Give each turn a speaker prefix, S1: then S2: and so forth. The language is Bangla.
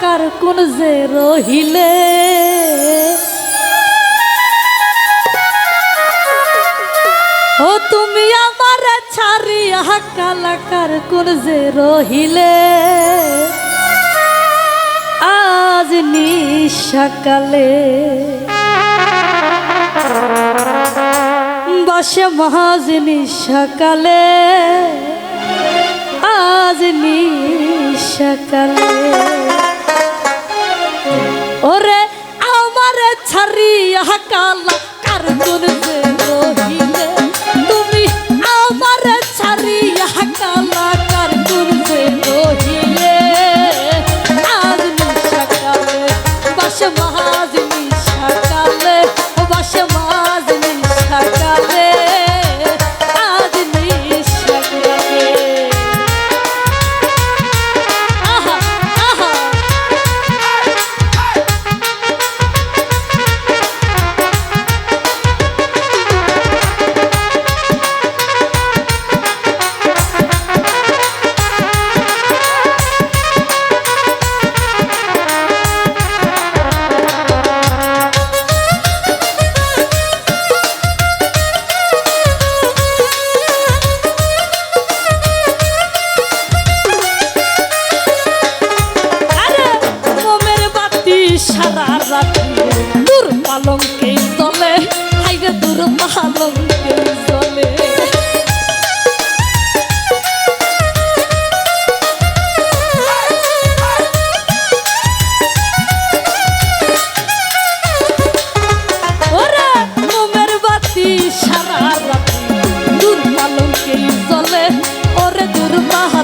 S1: কার কোন যে রহিলে। ও তুমি আমার ছাড়ি হাকালাকার কোন যে রহিলে। আজ নি সকালে বসে মহাজনি সকালে আজ নি সকালে করিয়া কালা কার জন্য রহি दुर्मह